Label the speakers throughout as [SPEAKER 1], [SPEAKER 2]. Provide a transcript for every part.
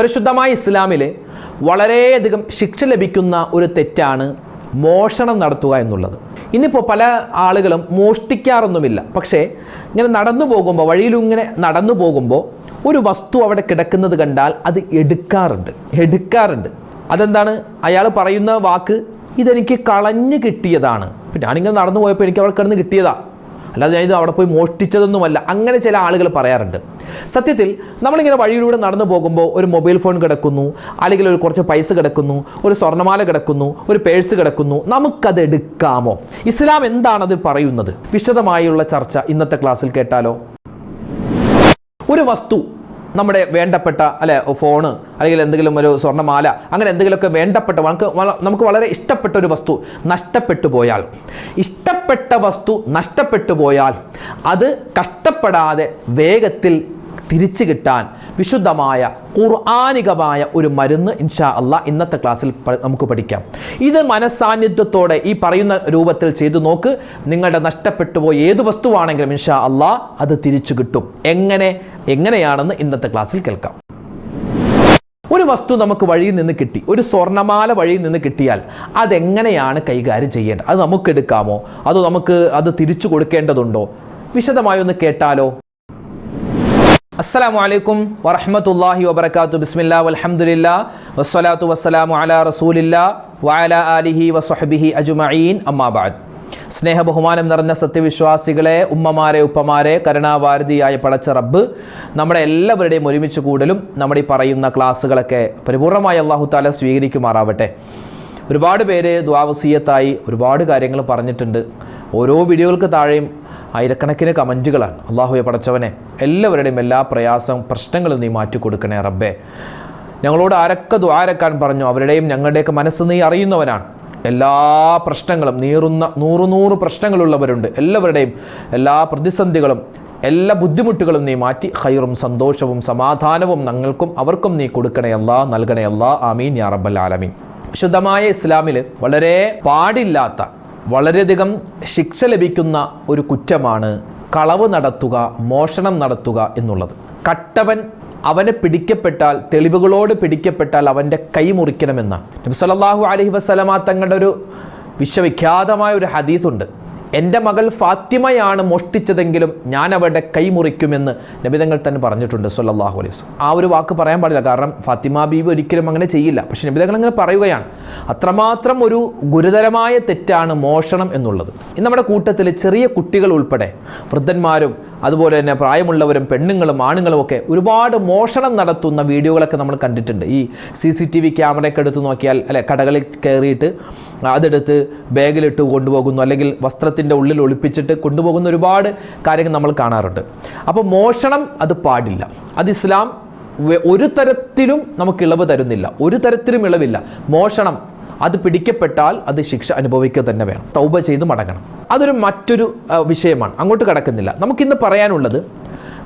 [SPEAKER 1] പരിശുദ്ധമായ ഇസ്ലാമിൽ വളരെയധികം ശിക്ഷ ലഭിക്കുന്ന ഒരു തെറ്റാണ് മോഷണം നടത്തുക എന്നുള്ളത്. ഇന്നിപ്പോൾ പല ആളുകളും മോഷ്ടിക്കാറൊന്നുമില്ല. പക്ഷേ ഇങ്ങനെ നടന്നു പോകുമ്പോൾ വഴിയിലിങ്ങനെ നടന്നു പോകുമ്പോൾ ഒരു വസ്തു അവിടെ കിടക്കുന്നത് കണ്ടാൽ അത് എടുക്കാറുണ്ട്. എടുക്കാറുണ്ട്. അതെന്താണ്? അയാൾ പറയുന്ന വാക്ക് ഇതെനിക്ക് കളഞ്ഞു കിട്ടിയതാണ്. ഞാനിങ്ങനെ നടന്നു പോയപ്പോൾ എനിക്ക് അവിടെ കിടന്ന് കിട്ടിയതാ. അല്ലാതെ ഞാനിത് അവിടെ പോയി മോഷ്ടിച്ചതൊന്നുമല്ല. അങ്ങനെ ചില ആളുകൾ പറയാറുണ്ട്. സത്യത്തിൽ നമ്മളിങ്ങനെ വഴിയിലൂടെ നടന്നു പോകുമ്പോൾ ഒരു മൊബൈൽ ഫോൺ കിടക്കുന്നു അല്ലെങ്കിൽ ഒരു കുറച്ച് പൈസ കിടക്കുന്നു ഒരു സ്വർണമാല കിടക്കുന്നു ഒരു പേഴ്സ് കിടക്കുന്നു നമുക്കത് എടുക്കാമോ? ഇസ്ലാം എന്താണ് പറയുന്നത്? വിശദമായുള്ള ചർച്ച ഇന്നത്തെ ക്ലാസ്സിൽ കേട്ടാലോ? ഒരു വസ്തു നമ്മുടെ വേണ്ടപ്പെട്ട അല്ലെ ഫോണ് അല്ലെങ്കിൽ എന്തെങ്കിലും ഒരു സ്വർണമാല അങ്ങനെ എന്തെങ്കിലുമൊക്കെ വേണ്ടപ്പെട്ട നമുക്ക് നമുക്ക് വളരെ ഇഷ്ടപ്പെട്ട ഒരു വസ്തു നഷ്ടപ്പെട്ടു പോയാൽ ഇഷ്ടപ്പെട്ട വസ്തു നഷ്ടപ്പെട്ടു പോയാൽ അത് കഷ്ടപ്പെടാതെ വേഗത്തിൽ തിരിച്ചു കിട്ടാൻ വിശുദ്ധമായ ഖുർആാനികമായ ഒരു മരുന്ന് ഇൻഷാ അല്ല ഇന്നത്തെ ക്ലാസ്സിൽ നമുക്ക് പഠിക്കാം. ഇത് മനസാന്നിധ്യത്തോടെ ഈ പറയുന്ന രൂപത്തിൽ ചെയ്തു നോക്ക്. നിങ്ങളുടെ നഷ്ടപ്പെട്ടു പോയ ഏത് വസ്തുവാണെങ്കിലും ഇൻഷാ അല്ല അത് തിരിച്ചു കിട്ടും. എങ്ങനെ എങ്ങനെയാണെന്ന് ഇന്നത്തെ ക്ലാസ്സിൽ കേൾക്കാം. ഒരു വസ്തു നമുക്ക് വഴിയിൽ നിന്ന് കിട്ടി ഒരു സ്വർണമാല വഴിയിൽ നിന്ന് കിട്ടിയാൽ അതെങ്ങനെയാണ് കൈകാര്യം ചെയ്യേണ്ടത്? അത് നമുക്ക് എടുക്കാമോ? അതോ നമുക്ക് അത് തിരിച്ചു കൊടുക്കേണ്ടതുണ്ടോ? വിശദമായി ഒന്ന് കേട്ടാലോ? അസ്സലാമു അലൈക്കും വറഹ്മത്തുള്ളാഹി വബർക്കാത്തു ബിസ്മില്ലാ വലഹമുല്ല വസ്സലാത്തു വസ്സലാമു അലാ റസൂലില്ല വഅല ആലിഹി വസ്വഹ്ബിഹി അജ്മഈൻ. അമ്മാബാദ് സ്നേഹ ബഹുമാനം നിറഞ്ഞ സത്യവിശ്വാസികളെ ഉമ്മമാരെ ഉപ്പമാരെ കരുണാഭാരതിയായ പടച്ച റബ്ബ് നമ്മുടെ എല്ലാവരുടെയും ഒരുമിച്ച് കൂടലും നമ്മുടെ ഈ പറയുന്ന ക്ലാസ്സുകളൊക്കെ പരിപൂർണമായി അള്ളാഹു താല സ്വീകരിക്കുമാറാവട്ടെ. ഒരുപാട് പേര് ദ്വാവസീയത്തായി ഒരുപാട് കാര്യങ്ങൾ പറഞ്ഞിട്ടുണ്ട്. ഓരോ വീഡിയോകൾക്ക് താഴെയും ആയിരക്കണക്കിന് കമന്റുകളാണ് അള്ളാഹുയെ പടച്ചവനെ എല്ലാവരുടെയും എല്ലാ പ്രയാസവും പ്രശ്നങ്ങളും നീ മാറ്റി കൊടുക്കണേ റബ്ബേ. ഞങ്ങളോട് ആരൊക്കെ ദ്വാരക്കാൻ പറഞ്ഞു അവരുടെയും ഞങ്ങളുടെയൊക്കെ മനസ്സ് നീ അറിയുന്നവനാണ്. എല്ലാ പ്രശ്നങ്ങളും നീറുന്ന നൂറു നൂറ് പ്രശ്നങ്ങളുള്ളവരുണ്ട്. എല്ലാവരുടെയും എല്ലാ പ്രതിസന്ധികളും എല്ലാ ബുദ്ധിമുട്ടുകളും നീ മാറ്റി ഹൈറും സന്തോഷവും സമാധാനവും ഞങ്ങൾക്കും അവർക്കും നീ കൊടുക്കണേ നൽകണയല്ല ആമീൻ യാ റബ്ബൽ ആലമീൻ. ശുദ്ധമായ ഇസ്ലാമിൽ വളരെ പാടില്ലാത്ത വളരെയധികം ശിക്ഷ ലഭിക്കുന്ന ഒരു കുറ്റമാണ് കളവ് നടത്തുക മോഷണം നടത്തുക എന്നുള്ളത്. കട്ടവൻ അവനെ പിടിക്കപ്പെട്ടാൽ തെളിവുകളോട് പിടിക്കപ്പെട്ടാൽ അവന്റെ കൈ മുറിക്കണമെന്ന് നബി സല്ലല്ലാഹു അലൈഹി വസല്ലമ തങ്ങളുടെ ഒരു വിശ്വവിഖ്യാതമായ ഒരു ഹദീസുണ്ട്. എന്റെ മകൾ ഫാത്തിമയാണ് മോഷ്ടിച്ചതെങ്കിലും ഞാൻ അവരുടെ കൈ മുറിക്കുമെന്ന് നബിതങ്ങൾ തന്നെ പറഞ്ഞിട്ടുണ്ട് സല്ലല്ലാഹു അലൈഹി വസല്ലം. ആ ഒരു വാക്ക് പറയാൻ പാടില്ല. കാരണം ഫാത്തിമ ബീവി ഒരിക്കലും അങ്ങനെ ചെയ്യില്ല. പക്ഷെ നബിതങ്ങൾ അങ്ങനെ പറയുകയാണ്. അത്രമാത്രം ഒരു ഗുരുതരമായ തെറ്റാണ് മോഷണം എന്നുള്ളത്. ഇന്ന് നമ്മുടെ കൂട്ടത്തിൽ ചെറിയ കുട്ടികൾ ഉൾപ്പെടെ വൃദ്ധന്മാരും അതുപോലെ തന്നെ പ്രായമുള്ളവരും പെണ്ണുങ്ങളും ആണുങ്ങളും ഒക്കെ ഒരുപാട് മോഷണം നടത്തുന്ന വീഡിയോകളൊക്കെ നമ്മൾ കണ്ടിട്ടുണ്ട്. ഈ സി സി ടി വി ക്യാമറയൊക്കെ എടുത്ത് നോക്കിയാൽ അല്ലെ കടകളിൽ കയറിയിട്ട് അതെടുത്ത് ബാഗിലിട്ട് കൊണ്ടുപോകുന്നു അല്ലെങ്കിൽ വസ്ത്രത്തിന്റെ ഉള്ളിൽ ഒളിപ്പിച്ചിട്ട് കൊണ്ടുപോകുന്ന ഒരുപാട് കാര്യങ്ങൾ നമ്മൾ കാണാറുണ്ട്. അപ്പോൾ മോഷണം അത് പാടില്ല. അത് ഇസ്ലാം ഒരു തരത്തിലും നമുക്ക് ഇളവ് തരുന്നില്ല. ഒരു തരത്തിലും ഇളവില്ല. മോഷണം അത് പിടിക്കപ്പെട്ടാൽ അത് ശിക്ഷ അനുഭവിക്കുക തന്നെ വേണം. തൗബ ചെയ്ത് മടങ്ങണം. അതൊരു മറ്റൊരു വിഷയമാണ്. അങ്ങോട്ട് കടക്കുന്നില്ല. നമുക്കിന്ന് പറയാനുള്ളത്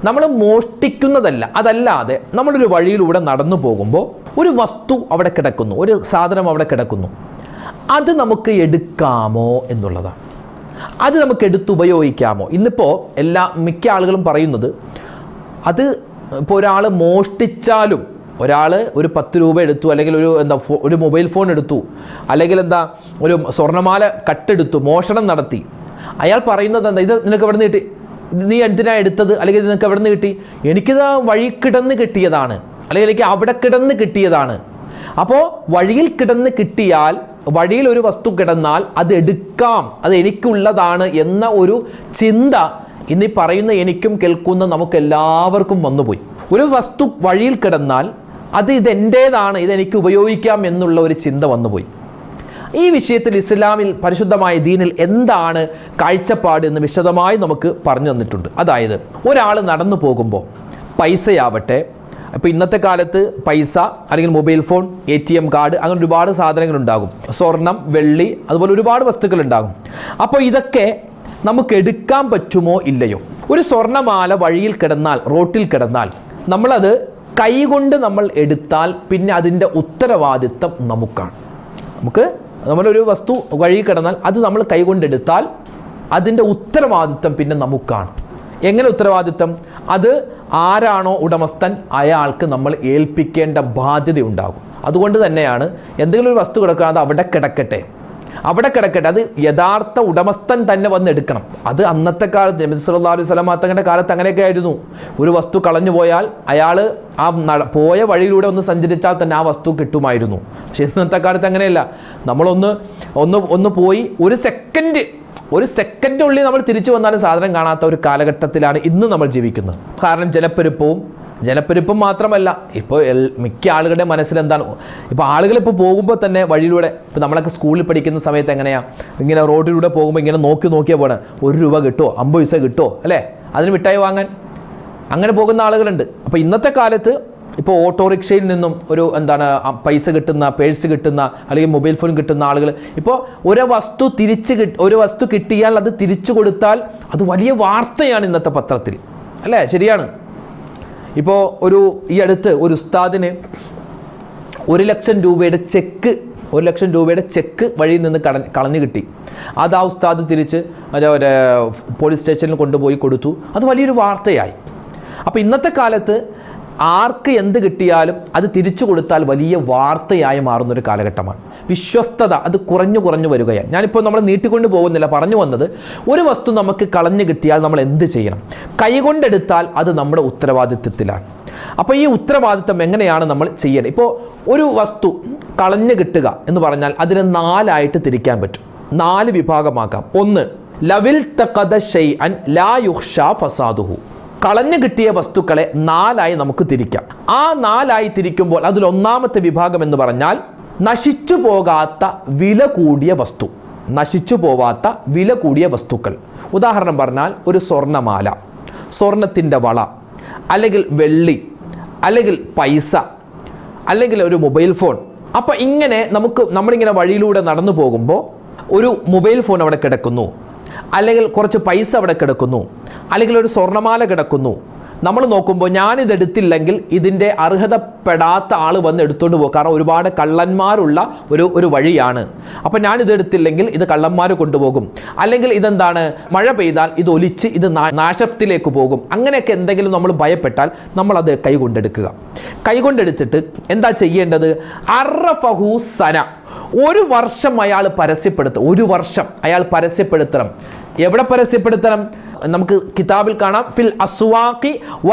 [SPEAKER 1] നമ്മൾ മോഷ്ടിക്കുന്നതല്ല അതല്ലാതെ നമ്മളൊരു വഴിയിലൂടെ നടന്നു പോകുമ്പോൾ ഒരു വസ്തു അവിടെ കിടക്കുന്നു ഒരു സാധനം അവിടെ കിടക്കുന്നു. അത് നമുക്ക് എടുക്കാമോ എന്നുള്ളതാണ്. അത് നമുക്ക് എടുത്ത് ഉപയോഗിക്കാമോ? ഇന്നിപ്പോൾ എല്ലാ മിക്ക ആളുകളും പറയുന്നത് അത് ഇപ്പോൾ ഒരാൾ മോഷ്ടിച്ചാലും ഒരാൾ ഒരു പത്ത് രൂപ എടുത്തു അല്ലെങ്കിൽ ഒരു എന്താ ഒരു മൊബൈൽ ഫോൺ എടുത്തു അല്ലെങ്കിൽ എന്താ ഒരു സ്വർണമാല കട്ടെടുത്തു മോഷണം നടത്തി. അയാൾ പറയുന്നത് എന്താ ഇത് നിനക്ക് എവിടെ നിന്ന് കിട്ടി? നീ എന്തിനാണ് എടുത്തത്? അല്ലെങ്കിൽ ഇത് നിനക്ക് എവിടെ നിന്ന് കിട്ടി? എനിക്കിത് വഴി കിടന്ന് കിട്ടിയതാണ്. അല്ലെങ്കിൽ എനിക്ക് അവിടെ കിടന്ന് കിട്ടിയതാണ്. അപ്പോൾ വഴിയിൽ കിടന്ന് കിട്ടിയാൽ വഴിയിൽ ഒരു വസ്തു കിടന്നാൽ അത് എടുക്കാം അത് എനിക്കുള്ളതാണ് എന്ന ഒരു ചിന്ത ഇന്നീ പറയുന്ന എനിക്കും കേൾക്കുന്ന നമുക്ക് എല്ലാവർക്കും വന്നുപോയി. ഒരു വസ്തു വഴിയിൽ കിടന്നാൽ അത് ഇതെന്റേതാണ് ഇതെനിക്ക് ഉപയോഗിക്കാം എന്നുള്ള ഒരു ചിന്ത വന്നുപോയി. ഈ വിഷയത്തിൽ ഇസ്ലാമിൽ പരിശുദ്ധമായ ദീനിൽ എന്താണ് കാഴ്ചപ്പാട് എന്ന് വിശദമായി നമുക്ക് പറഞ്ഞു തന്നിട്ടുണ്ട്. അതായത് ഒരാൾ നടന്നു പോകുമ്പോൾ പൈസയാവട്ടെ അപ്പോൾ ഇന്നത്തെ കാലത്ത് പൈസ അല്ലെങ്കിൽ mobile phone A T M card അങ്ങനെ ഒരുപാട് സാധനങ്ങൾ ഉണ്ടാകും സ്വർണം വെള്ളി അതുപോലെ ഒരുപാട് വസ്തുക്കൾ ഉണ്ടാകും അപ്പോൾ ഇതൊക്കെ നമുക്ക് എടുക്കാൻ പറ്റുമോ ഇല്ലയോ? ഒരു സ്വർണമാല വഴിയിൽ കിടന്നാൽ റോട്ടിൽ കിടന്നാൽ നമ്മളത് കൈകൊണ്ട് നമ്മൾ എടുത്താൽ പിന്നെ അതിന്റെ ഉത്തരവാദിത്തം നമുക്കാണ്. നമുക്ക് നമ്മളൊരു വസ്തു വഴി കിടന്നാൽ അത് നമ്മൾ കൈകൊണ്ടെടുത്താൽ അതിന്റെ ഉത്തരവാദിത്തം പിന്നെ നമുക്കാണ്. എങ്ങനെ ഉത്തരവാദിത്തം? അത് ആരാണോ ഉടമസ്ഥൻ അയാൾക്ക് നമ്മൾ ഏൽപ്പിക്കേണ്ട ബാധ്യത ഉണ്ടാകും അതുകൊണ്ട് തന്നെയാണ് എന്തെങ്കിലും ഒരു വസ്തു കിടക്കുക അത് അവിടെ കിടക്കട്ടെ. അവിടെ കിടക്കട്ടെ അത് യഥാർത്ഥ ഉടമസ്ഥൻ തന്നെ വന്ന് എടുക്കണം. അത് അന്നത്തെ കാലത്ത് നബി സല്ലാ അലൈഹി വസല്ലം തങ്ങളുടെ കാലത്ത് അങ്ങനെയൊക്കെ ആയിരുന്നു ഒരു വസ്തു കളഞ്ഞു പോയാൽ അയാൾ ആ പോയ വഴിയിലൂടെ ഒന്ന് സഞ്ചരിച്ചാൽ തന്നെ ആ വസ്തു കിട്ടുമായിരുന്നു. പക്ഷെ ഇന്നത്തെ കാലത്ത് അങ്ങനെയല്ല. നമ്മളൊന്ന് ഒന്ന് ഒന്ന് പോയി ഒരു സെക്കൻഡ് ഒരു സെക്കൻഡിനുള്ളിൽ നമ്മൾ തിരിച്ചു വന്നാലും സാധനം കാണാത്ത ഒരു കാലഘട്ടത്തിലാണ് ഇന്ന് നമ്മൾ ജീവിക്കുന്നത്. കാരണം ജനപ്പെരുപ്പവും ജനപ്പെരുപ്പം മാത്രമല്ല ഇപ്പോൾ മിക്ക ആളുകളുടെ മനസ്സിൽ എന്താണ് ഇപ്പോൾ ആളുകൾ ഇപ്പോൾ പോകുമ്പോൾ തന്നെ വഴിയിലൂടെ ഇപ്പോൾ നമ്മളൊക്കെ സ്കൂളിൽ പഠിക്കുന്ന സമയത്ത് എങ്ങനെയാണ് ഇങ്ങനെ റോഡിലൂടെ പോകുമ്പോൾ ഇങ്ങനെ നോക്കി നോക്കിയാൽ പോകണം ഒരു രൂപ കിട്ടുമോ അമ്പത് പൈസ കിട്ടുമോ അല്ലേ? അതിന് മിഠായി വാങ്ങാൻ. അങ്ങനെ പോകുന്ന ആളുകളുണ്ട്. അപ്പോൾ ഇന്നത്തെ കാലത്ത് ഇപ്പോൾ ഓട്ടോറിക്ഷയിൽ നിന്നും ഒരു എന്താണ് പൈസ കിട്ടുന്ന പേഴ്സ് കിട്ടുന്ന അല്ലെങ്കിൽ മൊബൈൽ ഫോൺ കിട്ടുന്ന ആളുകൾ ഇപ്പോൾ ഒരു വസ്തു തിരിച്ച് കിട്ട ഒരു വസ്തു കിട്ടിയാൽ അത് തിരിച്ചു കൊടുത്താൽ അത് വലിയ വാർത്തയാണ് ഇന്നത്തെ പത്രത്തിൽ. അല്ലേ? ശരിയാണ്. ഇപ്പോൾ ഒരു ഈ അടുത്ത് ഒരു ഉസ്താദിന് ഒരു ലക്ഷം രൂപയുടെ ചെക്ക് ഒരു ലക്ഷം രൂപയുടെ ചെക്ക് വഴിയിൽ നിന്ന് കട കളഞ്ഞു കിട്ടി. അത് ആ ഉസ്താദ് തിരിച്ച് മറ്റേ പോലീസ് സ്റ്റേഷനിൽ കൊണ്ടുപോയി കൊടുത്തു. അത് വലിയൊരു വാർത്തയായി. അപ്പോൾ ഇന്നത്തെ കാലത്ത് ആർക്ക് എന്ത് കിട്ടിയാലും അത് തിരിച്ചു കൊടുത്താൽ വലിയ വാർത്തയായി മാറുന്നൊരു കാലഘട്ടമാണ്. വിശ്വസ്തത അത് കുറഞ്ഞു കുറഞ്ഞു വരികയാണ്. ഞാനിപ്പോൾ നമ്മൾ നീട്ടിക്കൊണ്ട് പോകുന്നില്ല. പറഞ്ഞു വന്നത് ഒരു വസ്തു നമുക്ക് കളഞ്ഞു കിട്ടിയാൽ നമ്മൾ എന്ത് ചെയ്യണം? കൈകൊണ്ടെടുത്താൽ അത് നമ്മുടെ ഉത്തരവാദിത്വത്തിലാണ്. അപ്പോൾ ഈ ഉത്തരവാദിത്തം എങ്ങനെയാണ് നമ്മൾ ചെയ്യേണ്ടത്? ഇപ്പോൾ ഒരു വസ്തു കളഞ്ഞു കിട്ടുക എന്ന് പറഞ്ഞാൽ അതിനെ നാലായിട്ട് തിരിക്കാൻ പറ്റും. നാല് വിഭാഗമാക്കാം. ഒന്ന് ലവിൽ തഖദ ഷൈഅൻ ലാ യുഹ്ഷ ഫസാദുഹു. കളഞ്ഞു കിട്ടിയ വസ്തുക്കളെ നാലായി നമുക്ക് തിരിക്കാം. ആ നാലായി തിരിക്കുമ്പോൾ അതിൽ ഒന്നാമത്തെ വിഭാഗം എന്ന് പറഞ്ഞാൽ നശിച്ചു പോകാത്ത വില കൂടിയ വസ്തു. നശിച്ചു പോവാത്ത വില കൂടിയ വസ്തുക്കൾ. ഉദാഹരണം പറഞ്ഞാൽ ഒരു സ്വർണമാല സ്വർണത്തിന്റെ വള അല്ലെങ്കിൽ വെള്ളി അല്ലെങ്കിൽ പൈസ അല്ലെങ്കിൽ ഒരു മൊബൈൽ ഫോൺ. അപ്പോൾ ഇങ്ങനെ നമുക്ക് നമ്മളിങ്ങനെ വഴിയിലൂടെ നടന്നു പോകുമ്പോൾ ഒരു മൊബൈൽ ഫോൺ അവിടെ കിടക്കുന്നു അല്ലെങ്കിൽ കുറച്ച് പൈസ അവിടെ കിടക്കുന്നു അല്ലെങ്കിൽ ഒരു സ്വർണമാല കിടക്കുന്നു നമ്മൾ നോക്കുമ്പോൾ ഞാനിത് എടുത്തില്ലെങ്കിൽ ഇതിന്റെ അർഹതപ്പെടാത്ത ആൾ വന്ന് എടുത്തുകൊണ്ട് പോകും. കാരണം ഒരുപാട് കള്ളന്മാരുള്ള ഒരു ഒരു വഴിയാണ്. അപ്പം ഞാനിത് എടുത്തില്ലെങ്കിൽ ഇത് കള്ളന്മാർ കൊണ്ടുപോകും. അല്ലെങ്കിൽ ഇതെന്താണ്? മഴ പെയ്താൽ ഇത് ഒലിച്ച് ഇത് നാശത്തിലേക്ക് പോകും. അങ്ങനെയൊക്കെ എന്തെങ്കിലും നമ്മൾ ഭയപ്പെട്ടാൽ നമ്മളത് കൈകൊണ്ടെടുക്കുക കൈകൊണ്ടെടുത്തിട്ട് എന്താ ചെയ്യേണ്ടത്? അറഫഹു സന. ഒരു വർഷം അയാൾ പരസ്യപ്പെടുത്തും ഒരു വർഷം അയാൾ പരസ്യപ്പെടുത്തണം. എവിടെ പരസ്യപ്പെടുത്തണം? നമുക്ക് കിതാബിൽ കാണാം. ഫിൽ അസ്വാഖി വ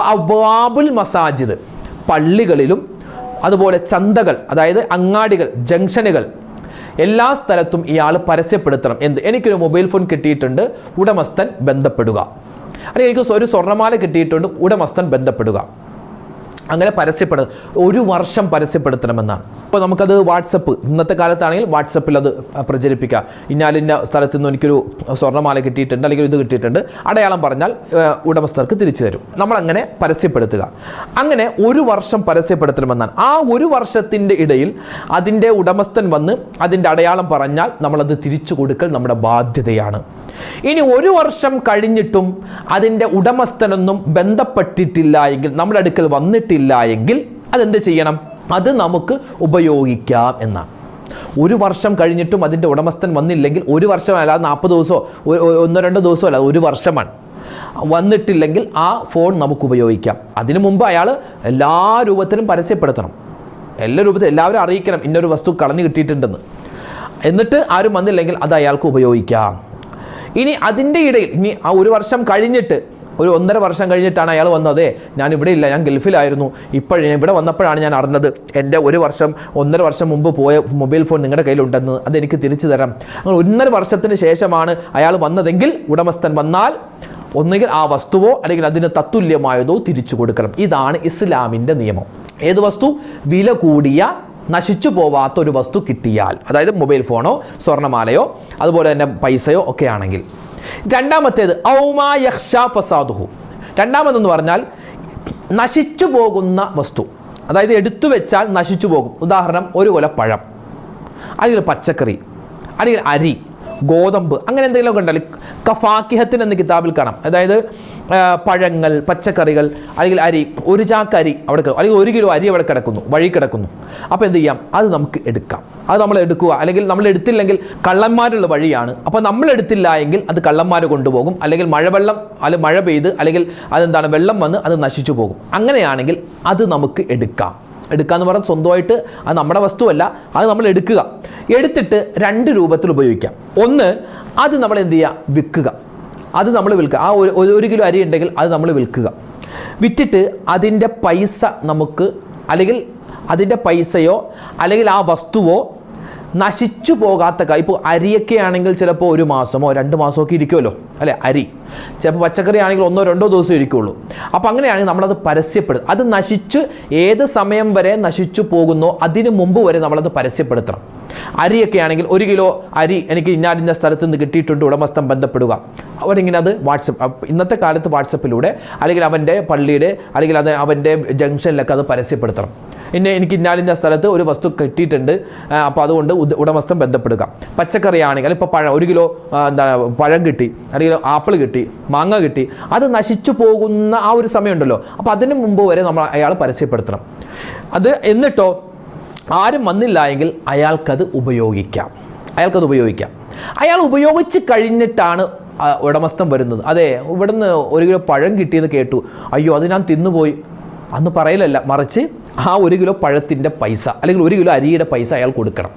[SPEAKER 1] മസാജിദ്. പള്ളികളിലും അതുപോലെ ചന്തകൾ അതായത് അങ്ങാടികൾ ജംഗ്ഷനുകൾ എല്ലാ സ്ഥലത്തും ഇയാൾ പരസ്യപ്പെടുത്തണം. എന്ത്? എനിക്കൊരു മൊബൈൽ ഫോൺ കിട്ടിയിട്ടുണ്ട്. ഉടമസ്ഥൻ ബന്ധപ്പെടുക. അല്ലെങ്കിൽ എനിക്ക് ഒരു സ്വർണമാല കിട്ടിയിട്ടുണ്ട്. ഉടമസ്ഥൻ ബന്ധപ്പെടുക. അങ്ങനെ പരസ്യപ്പെടുക ഒരു വർഷം പരസ്യപ്പെടുത്തണമെന്നാണ്. ഇപ്പോൾ നമുക്കത് വാട്സപ്പ് ഇന്നത്തെ കാലത്താണെങ്കിൽ വാട്സപ്പിൽ അത് പ്രചരിപ്പിക്കാം. ഇന്നാലിന്ന സ്ഥലത്ത് നിന്ന് എനിക്കൊരു സ്വർണമാല കിട്ടിയിട്ടുണ്ട് അല്ലെങ്കിൽ ഇത് കിട്ടിയിട്ടുണ്ട്. അടയാളം പറഞ്ഞാൽ ഉടമസ്ഥർക്ക് തിരിച്ചു തരും. നമ്മളങ്ങനെ പരസ്യപ്പെടുത്തുക. അങ്ങനെ ഒരു വർഷം പരസ്യപ്പെടുത്തണമെന്നാണ്. ആ ഒരു വർഷത്തിന്റെ ഇടയിൽ അതിന്റെ ഉടമസ്ഥൻ വന്ന് അതിന്റെ അടയാളം പറഞ്ഞാൽ നമ്മളത് തിരിച്ചു കൊടുക്കൽ നമ്മുടെ ബാധ്യതയാണ്. ഇനി ഒരു വർഷം കഴിഞ്ഞിട്ടും അതിന്റെ ഉടമസ്ഥനൊന്നും ബന്ധപ്പെട്ടിട്ടില്ല എങ്കിൽ നമ്മുടെ അടുക്കൽ വന്നിട്ടില്ല എങ്കിൽ അതെന്ത് ചെയ്യണം? അത് നമുക്ക് ഉപയോഗിക്കാം എന്നാണ്. ഒരു വർഷം കഴിഞ്ഞിട്ടും അതിന്റെ ഉടമസ്ഥൻ വന്നില്ലെങ്കിൽ ഒരു വർഷം അല്ല നാൽപ്പത് ദിവസമോ ഒന്നോ രണ്ടോ ദിവസമോ അല്ല ഒരു വർഷമാണ്. വന്നിട്ടില്ലെങ്കിൽ ആ ഫോൺ നമുക്ക് ഉപയോഗിക്കാം. അതിനു മുമ്പ് അയാൾ എല്ലാ രൂപത്തിലും പരസ്യപ്പെടുത്തണം. എല്ലാ രൂപത്തിലും എല്ലാവരും അറിയിക്കണം ഇന്നൊരു വസ്തു കളഞ്ഞു കിട്ടിയിട്ടുണ്ടെന്ന്. എന്നിട്ട് ആരും വന്നില്ലെങ്കിൽ അത് അയാൾക്ക് ഉപയോഗിക്കാം. ഇനി അതിന്റെ ഇടയിൽ ഇനി ആ ഒരു വർഷം കഴിഞ്ഞിട്ട് ഒരു ഒന്നര വർഷം കഴിഞ്ഞിട്ടാണ് അയാൾ വന്നത്. ഞാൻ ഇവിടെ ഇല്ല ഞാൻ ഗൾഫിലായിരുന്നു. ഇപ്പോഴും ഇവിടെ വന്നപ്പോഴാണ് ഞാൻ അറിഞ്ഞത് എന്റെ ഒരു വർഷം ഒന്നര വർഷം മുമ്പ് പോയ മൊബൈൽ ഫോൺ നിങ്ങളുടെ കയ്യിലുണ്ടെന്ന്. അതെനിക്ക് തിരിച്ചു തരാം. അങ്ങനെ ഒന്നര വർഷത്തിന് ശേഷമാണ് അയാൾ വന്നതെങ്കിൽ ഉടമസ്ഥൻ വന്നാൽ ഒന്നുകിൽ ആ വസ്തുവോ അല്ലെങ്കിൽ അതിന് തത്തുല്യമായതോ തിരിച്ചു കൊടുക്കണം. ഇതാണ് ഇസ്ലാമിന്റെ നിയമം. ഏത് വസ്തു? വില കൂടിയ നശിച്ചു പോവാത്ത ഒരു വസ്തു കിട്ടിയാൽ അതായത് മൊബൈൽ ഫോണോ സ്വർണമാലയോ അതുപോലെ തന്നെ പൈസയോ ഒക്കെ ആണെങ്കിൽ രണ്ടാമത്തേത് ഔമാ യഹ്ഷാ ഫസാദുഹു. രണ്ടാമതെന്ന് പറഞ്ഞാൽ നശിച്ചു പോകുന്ന വസ്തു. അതായത് എടുത്തു വെച്ചാൽ നശിച്ചു പോകും. ഉദാഹരണം ഒരു കൊല പഴം അല്ലെങ്കിൽ പച്ചക്കറി അല്ലെങ്കിൽ അരി. ഗോതമ്പ് അങ്ങനെ എന്തെങ്കിലുമൊക്കെ ഉണ്ടല്ലോ. കഫാക്കിഹത്തിൻ എന്ന കിതാബിൽ കാണാം. അതായത് പഴങ്ങൾ പച്ചക്കറികൾ അല്ലെങ്കിൽ അരി ഒരു ചാക്ക് അരി അവിടെ അല്ലെങ്കിൽ ഒരു കിലോ അരി അവിടെ കിടക്കുന്നു വഴി കിടക്കുന്നു. അപ്പോൾ എന്ത് ചെയ്യാം? അത് നമുക്ക് എടുക്കാം. അത് നമ്മൾ എടുക്കുക. അല്ലെങ്കിൽ നമ്മൾ എടുത്തില്ലെങ്കിൽ കള്ളന്മാരുള്ള വഴിയാണ്. അപ്പോൾ നമ്മൾ എടുത്തില്ല എങ്കിൽ അത് കള്ളന്മാർ കൊണ്ടുപോകും. അല്ലെങ്കിൽ മഴവെള്ളം അല്ലെങ്കിൽ മഴ പെയ്ത് അല്ലെങ്കിൽ അതെന്താണ് വെള്ളം വന്ന് അത് നശിച്ചു പോകും. അങ്ങനെയാണെങ്കിൽ അത് നമുക്ക് എടുക്കാം. എടുക്കുക എന്ന് പറഞ്ഞാൽ സ്വന്തമായിട്ട് അത് നമ്മുടെ വസ്തുവല്ല അത് നമ്മൾ എടുക്കുക. എടുത്തിട്ട് രണ്ട് രൂപത്തിൽ ഉപയോഗിക്കാം. ഒന്ന് അത് നമ്മൾ എന്ത് ചെയ്യുക? വിൽക്കുക. അത് നമ്മൾ വിൽക്കുക. ആ ഒരു ഒരു- കിലോ അരി ഉണ്ടെങ്കിൽ അത് നമ്മൾ വിൽക്കുക. വിറ്റിട്ട് അതിന്റെ പൈസ നമുക്ക് അല്ലെങ്കിൽ അതിന്റെ പൈസയോ അല്ലെങ്കിൽ ആ വസ്തുവോ നശിച്ചു പോകാത്ത കായ് ഇപ്പോൾ അരിയൊക്കെ ആണെങ്കിൽ ചിലപ്പോൾ ഒരു മാസമോ രണ്ട് മാസമോ ഒക്കെ ഇരിക്കുമല്ലോ അല്ലേ? അരി. ചിലപ്പോൾ പച്ചക്കറി ആണെങ്കിൽ ഒന്നോ രണ്ടോ ദിവസം ഇരിക്കുള്ളൂ. അപ്പോൾ അങ്ങനെയാണെങ്കിൽ നമ്മളത് പരസ്യപ്പെടുത്തും അത് നശിച്ച് ഏത് സമയം വരെ നശിച്ചു പോകുന്നോ അതിന് മുമ്പ് വരെ നമ്മളത് പരസ്യപ്പെടുത്തണം. അരിയൊക്കെ ആണെങ്കിൽ ഒരു കിലോ അരി എനിക്ക് ഇന്നാലിന്ന സ്ഥലത്ത് നിന്ന് കിട്ടിയിട്ടുണ്ട് ഉടമസ്ഥൻ ബന്ധപ്പെടുക. അവരിങ്ങനെ അത് വാട്സപ്പ് ഇന്നത്തെ കാലത്ത് വാട്സപ്പിലൂടെ അല്ലെങ്കിൽ അവന്റെ പള്ളിയുടെ അല്ലെങ്കിൽ അത് അവന്റെ ജംഗ്ഷനിലൊക്കെ അത് പരസ്യപ്പെടുത്തണം. പിന്നെ എനിക്ക് ഇന്നാലിന്റെ സ്ഥലത്ത് ഒരു വസ്തു കിട്ടിയിട്ടുണ്ട്. അപ്പോൾ അതുകൊണ്ട് ഉടമസ്ഥം ഉടമസ്ഥൻ ബന്ധപ്പെടുക. പച്ചക്കറിയാണെങ്കിൽ ഇപ്പോൾ പഴം ഒരു കിലോ എന്താ പഴം കിട്ടി അല്ലെങ്കിൽ ആപ്പിൾ കിട്ടി മാങ്ങ കിട്ടി അത് നശിച്ചു പോകുന്ന ആ ഒരു സമയമുണ്ടല്ലോ. അപ്പോൾ അതിന് മുമ്പ് വരെ നമ്മൾ അയാൾ പരസ്യപ്പെടുത്തണം. അത് എന്നിട്ടോ ആരും വന്നില്ല എങ്കിൽ അയാൾക്കത് ഉപയോഗിക്കാം. അയാൾക്കത് ഉപയോഗിക്കാം. അയാൾ ഉപയോഗിച്ച് കഴിഞ്ഞിട്ടാണ് ഉടമസ്ഥം ഉടമസ്ഥൻ വരുന്നത്. അതെ ഇവിടുന്ന് ഒരു കിലോ പഴം കിട്ടിയെന്ന് കേട്ടു. അയ്യോ അത് ഞാൻ തിന്നുപോയി. അന്ന് പറയലല്ല മറിച്ച് ആ ഒരു കിലോ പഴത്തിന്റെ പൈസ അല്ലെങ്കിൽ ഒരു കിലോ അരിയുടെ പൈസ അയാൾ കൊടുക്കണം.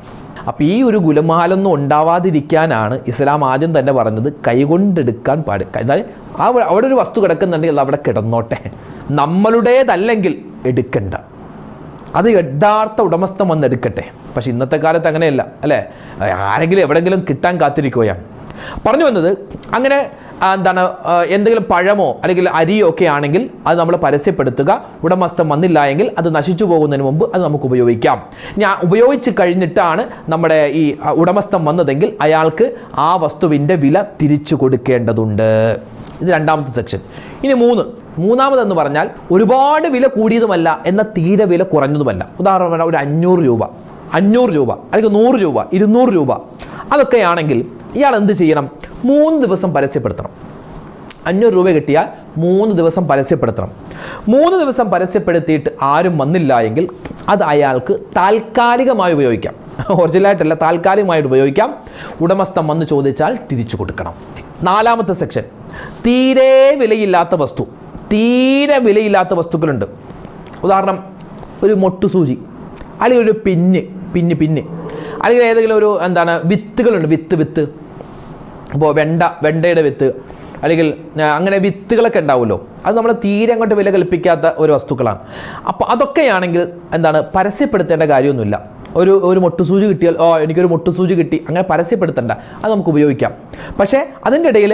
[SPEAKER 1] അപ്പോൾ ഈ ഒരു ഗുലമാലൊന്നും ഉണ്ടാവാതിരിക്കാനാണ് ഇസ്ലാം ആദ്യം തന്നെ പറഞ്ഞത് കൈകൊണ്ടെടുക്കാൻ പാടില്ല എന്നാലും ആ അവിടെ ഒരു വസ്തു കിടക്കുന്നുണ്ടെങ്കിൽ അവിടെ കിടന്നോട്ടെ. നമ്മളുടേതല്ലെങ്കിൽ എടുക്കണ്ട. അത് യഥാർത്ഥ ഉടമസ്ഥം വന്നെടുക്കട്ടെ പക്ഷെ ഇന്നത്തെ കാലത്ത് അങ്ങനെയല്ല അല്ലേ? ആരെങ്കിലും എവിടെയെങ്കിലും കിട്ടാൻ കാത്തിരിക്കുകയാണ്. പറഞ്ഞു വന്നത് അങ്ങനെ എന്താണ് എന്തെങ്കിലും പഴമോ അല്ലെങ്കിൽ അരിയോ ഒക്കെ ആണെങ്കിൽ അത് നമ്മൾ പരസ്യപ്പെടുത്തുക. ഉടമസ്ഥം വന്നില്ല എങ്കിൽ അത് നശിച്ചു പോകുന്നതിന് മുമ്പ് അത് നമുക്ക് ഉപയോഗിക്കാം. ഞാൻ ഉപയോഗിച്ച് കഴിഞ്ഞിട്ടാണ് നമ്മുടെ ഈ ഉടമസ്ഥം വന്നതെങ്കിൽ അയാൾക്ക് ആ വസ്തുവിന്റെ വില തിരിച്ചു കൊടുക്കേണ്ടതുണ്ട്. ഇത് രണ്ടാമത്തെ സെക്ഷൻ ഇനി മൂന്ന്. മൂന്നാമതെന്ന് പറഞ്ഞാൽ ഒരുപാട് വില കൂടിയതുമല്ല എന്ന തീരെ വില കുറഞ്ഞതുമല്ല. ഉദാഹരണം പറഞ്ഞാൽ ഒരു അഞ്ഞൂറ് രൂപ. അഞ്ഞൂറ് രൂപ അല്ലെങ്കിൽ നൂറ് രൂപ ഇരുന്നൂറ് രൂപ. അതൊക്കെയാണെങ്കിൽ ഇയാൾ എന്ത് ചെയ്യണം? മൂന്ന് ദിവസം പരസ്യപ്പെടുത്തണം. അഞ്ഞൂറ് രൂപ കിട്ടിയാൽ മൂന്ന് ദിവസം പരസ്യപ്പെടുത്തണം. മൂന്ന് ദിവസം പരസ്യപ്പെടുത്തിയിട്ട് ആരും വന്നില്ല എങ്കിൽ അത് അയാൾക്ക് താൽക്കാലികമായി ഉപയോഗിക്കാം. ഒറിജിനലായിട്ടല്ല താൽക്കാലികമായിട്ട് ഉപയോഗിക്കാം. ഉടമസ്ഥൻ വന്ന് ചോദിച്ചാൽ തിരിച്ചു കൊടുക്കണം. നാലാമത്തെ സെക്ഷൻ. തീരെ വിലയില്ലാത്ത വസ്തു. തീരെ വിലയില്ലാത്ത വസ്തുക്കളുണ്ട്. ഉദാഹരണം ഒരു മൊട്ടുസൂചി അല്ലെങ്കിൽ ഒരു പിന്ന് പിന്ന് പിന്ന്. അല്ലെങ്കിൽ ഏതെങ്കിലും ഒരു എന്താണ് വിത്തുകളുണ്ട് വിത്ത് വിത്ത്. ഇപ്പോൾ വെണ്ട വെണ്ടയുടെ വിത്ത് അല്ലെങ്കിൽ അങ്ങനെ വിത്തുകളൊക്കെ ഉണ്ടാവുമല്ലോ. അത് നമ്മൾ തീരെ അങ്ങോട്ട് വില കൽപ്പിക്കാത്ത ഒരു വസ്തുക്കളാണ്. അപ്പോൾ അതൊക്കെയാണെങ്കിൽ എന്താണ് പരസ്യപ്പെടുത്തേണ്ട കാര്യമൊന്നുമില്ല. ഒരു ഒരു മുട്ടുസൂചി കിട്ടിയാൽ ഓ എനിക്കൊരു മുട്ടുസൂചി കിട്ടി അങ്ങനെ പരസ്യപ്പെടുത്തണ്ട. അത് നമുക്ക് ഉപയോഗിക്കാം. പക്ഷേ അതിന്റെ ഇടയിൽ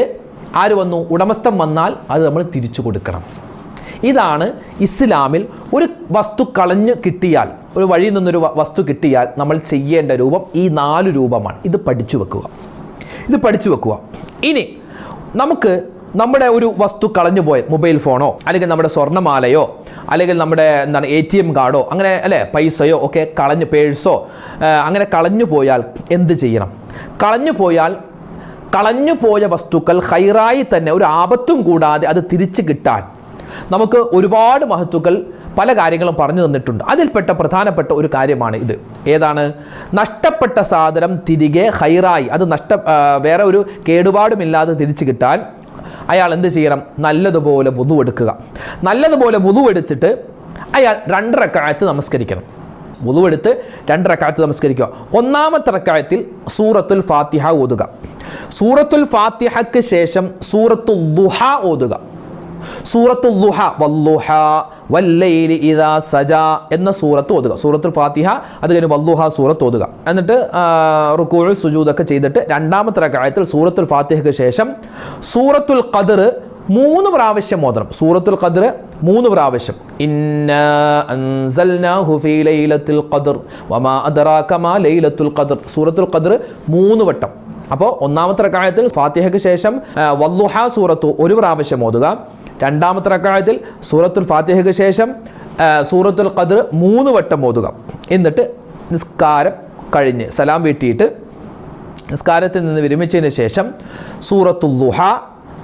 [SPEAKER 1] ആര് വന്നു? ഉടമസ്ഥൻ വന്നാൽ അത് നമ്മൾ തിരിച്ചു കൊടുക്കണം. ഇതാണ് ഇസ്ലാമിൽ ഒരു വസ്തു കളഞ്ഞു കിട്ടിയാൽ ഒരു വഴിയിൽ നിന്നൊരു വസ്തു കിട്ടിയാൽ നമ്മൾ ചെയ്യേണ്ട രൂപം ഈ നാല് രൂപമാണ്. ഇത് പഠിച്ചു വെക്കുക. ഇത് പഠിച്ചു വെക്കുക. ഇനി നമുക്ക് നമ്മുടെ ഒരു വസ്തു കളഞ്ഞു പോയ മൊബൈൽ ഫോണോ അല്ലെങ്കിൽ നമ്മുടെ സ്വർണമാലയോ അല്ലെങ്കിൽ നമ്മുടെ എന്താണ് എ ടി എം കാർഡോ അങ്ങനെ അല്ലേ പൈസയോ ഒക്കെ കളഞ്ഞു പേഴ്സോ അങ്ങനെ കളഞ്ഞു പോയാൽ എന്ത് ചെയ്യണം? കളഞ്ഞു പോയാൽ കളഞ്ഞു പോയ വസ്തുക്കൾ ഹൈറായി തന്നെ ഒരു ആപത്തും കൂടാതെ അത് തിരിച്ചു കിട്ടാൻ നമുക്ക് ഒരുപാട് മഹത്തുക്കൾ പല കാര്യങ്ങളും പറഞ്ഞു തന്നിട്ടുണ്ട്. അതിൽപ്പെട്ട പ്രധാനപ്പെട്ട ഒരു കാര്യമാണ് ഇത്. ഏതാണ്? നഷ്ടപ്പെട്ട സാധനം തിരികെ ഹൈറായി. അത് നഷ്ട വേറെ ഒരു കേടുപാടുമില്ലാതെ തിരിച്ചു കിട്ടാൻ അയാൾ എന്ത് ചെയ്യണം? നല്ലതുപോലെ വുതു എടുക്കുക. നല്ലതുപോലെ വുതു എടുത്തിട്ട് അയാൾ രണ്ടരക്കാലത്ത് നമസ്കരിക്കണം. വുളുവെടുത്ത് രണ്ട് നമസ്കരിക്കുക. ഒന്നാമത്തെ റക്കായത്തിൽ സൂറത്തുൽ ഫാത്തിഹ ഓതുക. സൂറത്തുൽ ഫാത്തിഹയ്ക്ക് ശേഷം സൂറത്തുൽ ദുഹ ഓതുക. സൂറത്തുൽ ലുഹ വല്ലുഹ വല്ലൈലി ഇദാ സജ എന്ന സൂറത്ത് ഓതുക. സൂറത്തുൽ ഫാത്തിഹ അത് കഴിഞ്ഞ് വല്ലുഹ സൂറത്ത് ഓതുക. എന്നിട്ട് റുക്കൂ സുജൂദൊക്കെ ചെയ്തിട്ട് രണ്ടാമത്തെ റക്കായത്തിൽ സൂറത്തുൽ ഫാത്തിഹയ്ക്ക് ശേഷം സൂറത്തുൽ ഖദർ മൂന്ന് പ്രാവശ്യം ഓതണം. സൂറത്തുൽ ഖദർ മൂന്ന് പ്രാവശ്യം. സൂറത്തുൽ ഖദർ മൂന്ന് വട്ടം. അപ്പോൾ ഒന്നാമത്തെ റക്കായത്തിൽ ഫാത്തിഹയ്ക്ക് ശേഷം വല്ലുഹ സൂറത്തു ഒരു പ്രാവശ്യം ഓതുക. രണ്ടാമത്തെ റക്കായത്തിൽ സൂറത്തുൽ ഫാത്തിഹയ്ക്ക് ശേഷം സൂറത്തുൽ ഖദർ മൂന്ന് വട്ടം ഓതുക. എന്നിട്ട് നിസ്കാരം കഴിഞ്ഞ് സലാം വീട്ടിയിട്ട് നിസ്കാരത്തിൽ നിന്ന് വിരമിച്ചതിന് ശേഷം സൂറത്തുൽ ദുഹ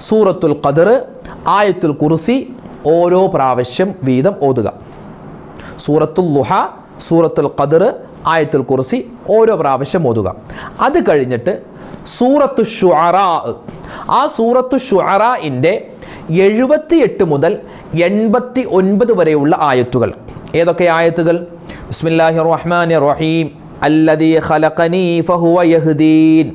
[SPEAKER 1] സൂറത്തുൽ ഖദർ ആയത്തുൽ കുർസി ഓരോ പ്രാവശ്യം വീതം ഓതുക. സൂറത്തുൽ ദുഹ സൂറത്തുൽ ഖദർ ആയത്തുൽ കുർസി ഓരോ പ്രാവശ്യം ഓതുക. അത് കഴിഞ്ഞിട്ട് സൂറത്തു ഷുഅറാ ആ സൂറത്തു ഷുഅറാഇന്റെ എഴുപത്തിയെട്ട് മുതൽ എൺപത്തി ഒൻപത് വരെയുള്ള ആയത്തുകൾ ഏതൊക്കെ ആയത്തുകൾ ബിസ്മില്ലാഹി റഹ്മാൻ റഹീം الذي خلقني فهو يهدين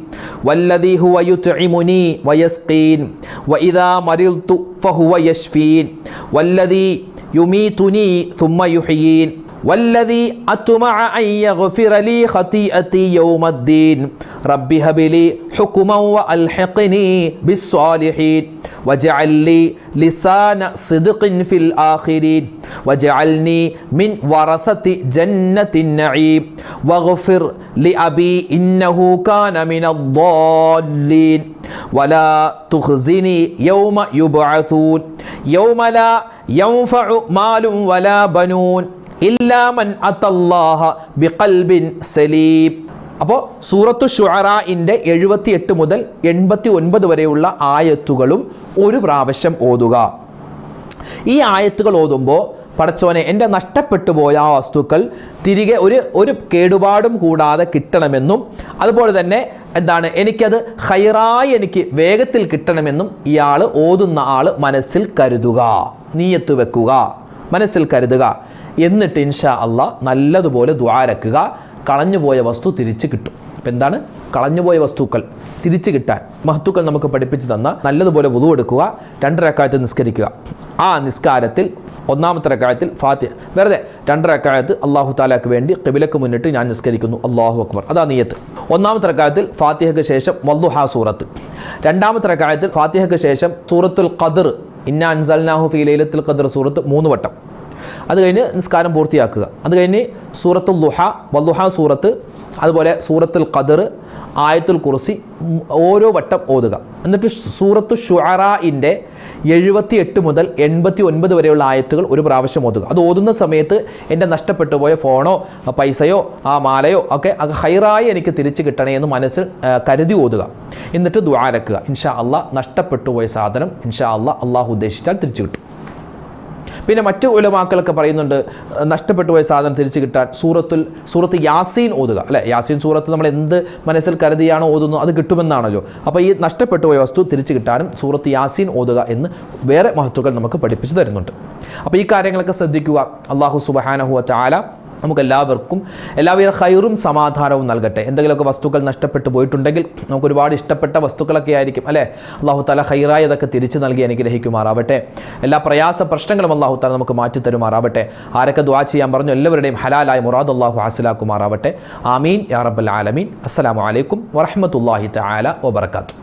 [SPEAKER 1] والذي هو يطعمني ويسقين وإذا مرضت فهو يشفين والذي يميتني ثم يحيين والذي أطمع أن يغفر لي خطيئتي يوم الدين. رب هب لي حكما وألحقني بالصالحين. واجعل لي لسان صدق في الآخرين. واجعلني من ورثة جنة النعيم. واغفر لأبي إنه كان من الضالين. ولا تخزني يوم يبعثون. يوم لا ينفع مال ولا بنون. ഇല്ലാമൻ ബിഖൽബിൻ സലീം. അപ്പോൾ സൂറത്തു ഷുഅറാഇന്റെ എഴുപത്തി എട്ട് മുതൽ എൺപത്തി ഒൻപത് വരെയുള്ള ആയത്തുകളും ഒരു പ്രാവശ്യം ഓതുക. ഈ ആയത്തുകൾ ഓതുമ്പോൾ പടച്ചോനെ എന്റെ നഷ്ടപ്പെട്ടു പോയ ആ വസ്തുക്കൾ തിരികെ ഒരു ഒരു കേടുപാടും കൂടാതെ കിട്ടണമെന്നും അതുപോലെ തന്നെ എന്താണ് എനിക്കത് ഹൈറായി എനിക്ക് വേഗത്തിൽ കിട്ടണമെന്നും ഇയാൾ ഓതുന്ന ആൾ മനസ്സിൽ കരുതുക. നീയത്ത് വെക്കുക. മനസ്സിൽ കരുതുക. എന്നിട്ട് ഇൻഷാ അല്ല നല്ലതുപോലെ ദ്വാരക്കുക കളഞ്ഞുപോയ വസ്തു തിരിച്ചു കിട്ടും. അപ്പം എന്താണ്? കളഞ്ഞുപോയ വസ്തുക്കൾ തിരിച്ചു കിട്ടാൻ. മഹത്തുക്കൾ നമുക്ക് പഠിപ്പിച്ചു തന്ന നല്ലതുപോലെ വുതു എടുക്കുക രണ്ടരക്കാലത്ത് നിസ്കരിക്കുക. ആ നിസ്കാരത്തിൽ ഒന്നാമത്തെ രക്കായത്തിൽ ഫാത്തി വെറുതെ രണ്ടരക്കാലത്ത് അള്ളാഹു താലാക്ക് വേണ്ടി കബിലക്ക് മുന്നിട്ട് ഞാൻ നിസ്കരിക്കുന്നു. അള്ളാഹു അക്ബർ. അതാ നീയത്ത്. ഒന്നാമത്തെ റക്കായത്തിൽ ഫാത്തിഹയ്ക്ക് ശേഷം വല്ലുഹ സൂറത്ത്. രണ്ടാമത്തെ റക്കായത്തിൽ ഫാത്തിഹയ്ക്ക് ശേഷം സൂറത്തുൽ ഖദർ. ഇന്ന അൻസൽനാഹു ഫി ലൈലത്തുൽ ഖദർ സൂറത്ത് മൂന്ന് വട്ടം. അത് കഴിഞ്ഞ് നിസ്കാരം പൂർത്തിയാക്കുക. അത് കഴിഞ്ഞ് സൂറത്തുൽ ലുഹ വല്ലുഹ സൂറത്ത് അതുപോലെ സൂറത്തുൽ ഖദർ ആയത്തുൽ കുർസി ഓരോ വട്ടം ഓതുക. എന്നിട്ട് സൂറത്തു ഷുഅറാഇന്റെ എഴുപത്തി എട്ട് മുതൽ എൺപത്തി ഒൻപത് വരെയുള്ള ആയത്തുകൾ ഒരു പ്രാവശ്യം ഓതുക. അത് ഓതുന്ന സമയത്ത് എന്റെ നഷ്ടപ്പെട്ടു പോയ ഫോണോ പൈസയോ ആ മാലയോ ഒക്കെ അത് ഹൈറായി എനിക്ക് തിരിച്ചു കിട്ടണേ എന്ന് മനസ്സിൽ കരുതി ഓതുക. എന്നിട്ട് ദ്വാരക്കുക ഇൻഷാ അള്ളാഹ് നഷ്ടപ്പെട്ടു പോയ സാധനം ഇൻഷാ അള്ളാഹ് അള്ളാഹു ഉദ്ദേശിച്ചാൽ തിരിച്ചു കിട്ടും. പിന്നെ മറ്റു ഉലമാക്കളൊക്കെ പറയുന്നുണ്ട് നഷ്ടപ്പെട്ടു പോയ സാധനം തിരിച്ചു കിട്ടാൻ സൂറത്തുൽ സൂറത്ത് യാസീൻ ഓതുക. അല്ലെ? യാസീൻ സൂറത്ത് നമ്മൾ എന്ത് മനസ്സിൽ കരുതിയാണോ ഓതുന്നു അത് കിട്ടുമെന്നാണല്ലോ. അപ്പോൾ ഈ നഷ്ടപ്പെട്ടു പോയ വസ്തു തിരിച്ചു കിട്ടാനും സൂറത്ത് യാസീൻ ഓതുക എന്ന് വേറെ മഹത്വങ്ങൾ നമുക്ക് പഠിപ്പിച്ചു തരുന്നുണ്ട്. അപ്പോൾ ഈ കാര്യങ്ങളൊക്കെ ശ്രദ്ധിക്കുക. അള്ളാഹു സുബഹാനഹുവ ചാല നമുക്ക് എല്ലാവർക്കും എല്ലാവിധ ഹൈറും സമാധാനവും നൽകട്ടെ. എന്തെങ്കിലുമൊക്കെ വസ്തുക്കൾ നഷ്ടപ്പെട്ടു പോയിട്ടുണ്ടെങ്കിൽ നമുക്ക് ഒരുപാട് ഇഷ്ടപ്പെട്ട വസ്തുക്കളൊക്കെ ആയിരിക്കും അല്ലേ? അള്ളാഹു താല ഹൈറായി അതൊക്കെ തിരിച്ചു നൽകി അനുഗ്രഹിക്കുമാറാവട്ടെ. എല്ലാ പ്രയാസ പ്രശ്നങ്ങളും അള്ളാഹു താല നമുക്ക് മാറ്റി തരുമാറാവട്ടെ. ആരൊക്കെ ദ്വാ ചെയ്യാൻ പറഞ്ഞു എല്ലാവരുടെയും ഹലാലായ മുറാദ് അള്ളാഹു ഹാസിലാക്കുമാറാവട്ടെ. ആമീൻ. യാ റബ്ബൽ ആലമീൻ. അസ്സലാമു അലൈക്കും വറഹമത്തല്ലാഹി തആല വബറകാതുഹു.